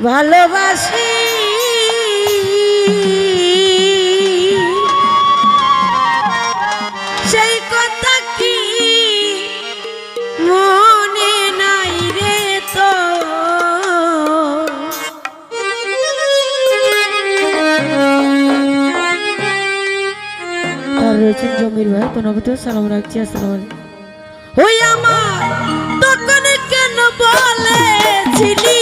ভালোবাসি। সেই কথা কি মনে নাই রে তো? আর রয়েছেন জমির ভাই তোমাকে তো সালাম রাখছি আসসালাম ওই আমার তখন কেন বলেছিলি?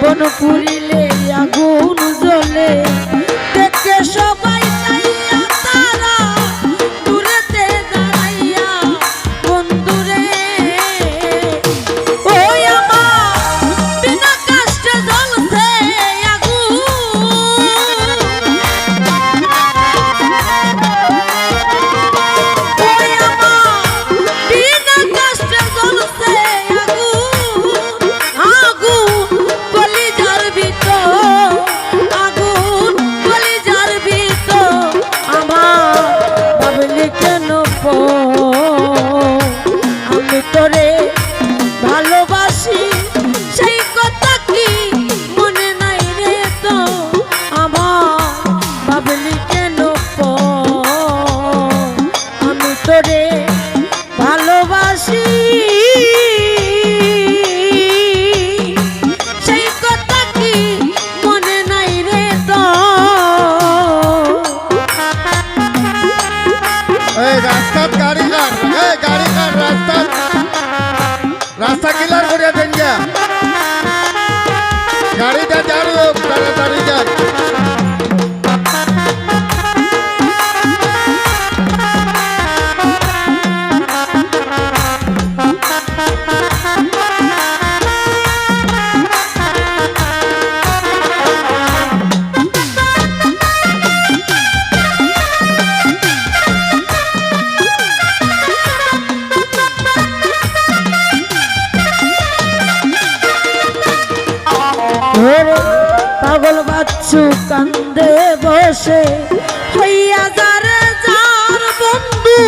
বনপুরী ওরে পাগল বাচ্চু কান্দে বসে। হইয়া যার যার বন্ধু